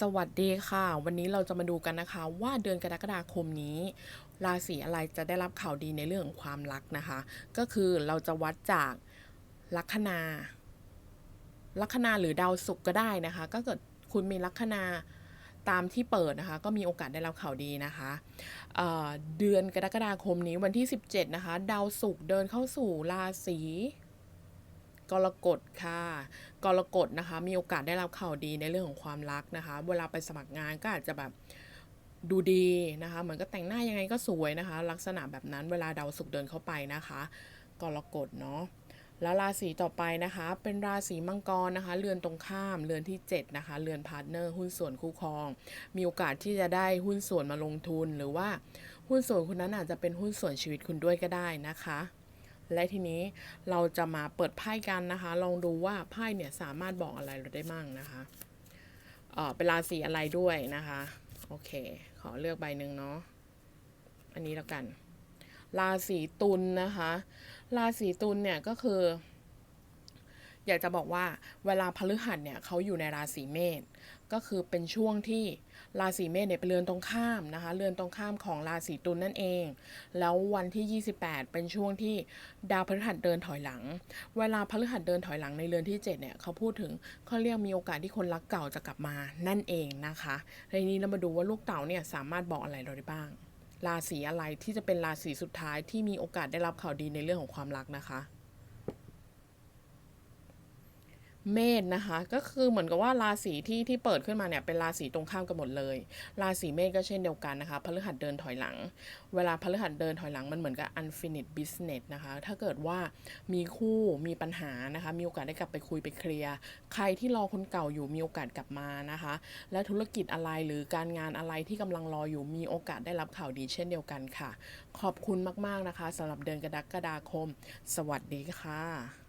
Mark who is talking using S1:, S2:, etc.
S1: สวัสดีค่ะ วันนี้เราจะมาดูกันนะคะ ว่าเดือนกรกฎาคมนี้ ราศีอะไรจะได้รับข่าวดีในเรื่องของความรักนะคะ ก็คือเราจะวัดจากลัคนา ลัคนาหรือดาวศุกร์ก็ได้นะคะ ก็เกิดคุณมีลัคนาตามที่เปิดนะคะ ก็มีโอกาสได้รับข่าวดีนะคะเเดือนกรกฎาคมนี้วันที่ 17 นะคะ ดาวศุกร์เดินเข้าสู่ราศี กรกฎค่ะ กรกฎนะคะ มีโอกาสได้รับข่าวดีในเรื่องของความรักนะคะ เวลาไปสมัครงานก็อาจจะแบบดูดีนะคะ เหมือนก็แต่งหน้ายังไงก็สวยนะคะ ลักษณะแบบนั้นเวลาดาวศุกเดินเข้าไปนะคะ กรกฎเนาะแล้วราศีต่อไปนะคะ เป็นราศีมังกรนะคะ เรือนตรงข้าม เรือนที่ 7 นะคะ เรือนพาร์ทเนอร์หุ้นส่วนคู่ครอง มีโอกาสที่จะได้หุ้นส่วนมาลงทุน หรือว่าหุ้นส่วนคนนั้นอาจจะเป็นหุ้นส่วนชีวิตคุณด้วยก็ได้นะคะ และทีนี้เราจะมาเปิดไพ่กันนะคะ ลองดูว่าไพ่เนี่ยสามารถบอกอะไรเราได้มั่งนะคะเออเป็นราศีอะไรด้วยนะคะ โอเค ขอเลือกใบหนึ่งเนาะ อันนี้แล้วกัน ราศีตุลนะคะ ราศีตุลเนี่ยก็คือ อยากจะบอกว่าเวลาพฤหัสเนี่ยเขาอยู่ในราศีเมษก็คือเป็นช่วงที่ราศีเมษเนี่ยเป็นเรือนตรงข้ามนะคะเรือนตรงข้ามของราศีตุลนั่นเอง แล้ววันที่ 28 เป็นช่วงที่ดาวพฤหัสเดินถอยหลัง เวลาพฤหัสเดินถอยหลังในเรือนที่ 7 เนี่ยเขาพูดถึงเขาเรียกมีโอกาสที่คนรักเก่าจะกลับมานั่นเองนะคะในนี้เรามาดูว่าลูกเต่าเนี่ยสามารถบอกอะไรเราได้บ้าง ราศีอะไรที่จะเป็นราศีสุดท้ายที่มีโอกาสได้รับข่าวดีในเรื่องของความรักนะคะ เมษนะคะ ก็คือเหมือนกับว่าราศีที่ที่เปิดขึ้นมาเนี่ยเป็นราศีตรงข้ามกันหมดเลย ราศีเมษก็เช่นเดียวกันนะคะพฤหัสเดินถอยหลัง เวลาพฤหัสเดินถอยหลังมันเหมือนกับ unfinished business นะคะ ถ้าเกิดว่ามีคู่มีปัญหานะคะ มีโอกาสได้กลับไปคุยไปเคลียร์ใครที่รอคนเก่าอยู่มีโอกาสกลับมานะคะ และธุรกิจอะไรหรือการงานอะไรที่กำลังรออยู่มีโอกาสได้รับข่าวดีเช่นเดียวกันค่ะ ขอบคุณมากๆนะคะสำหรับเดือนกรกฎาคม สวัสดีค่ะ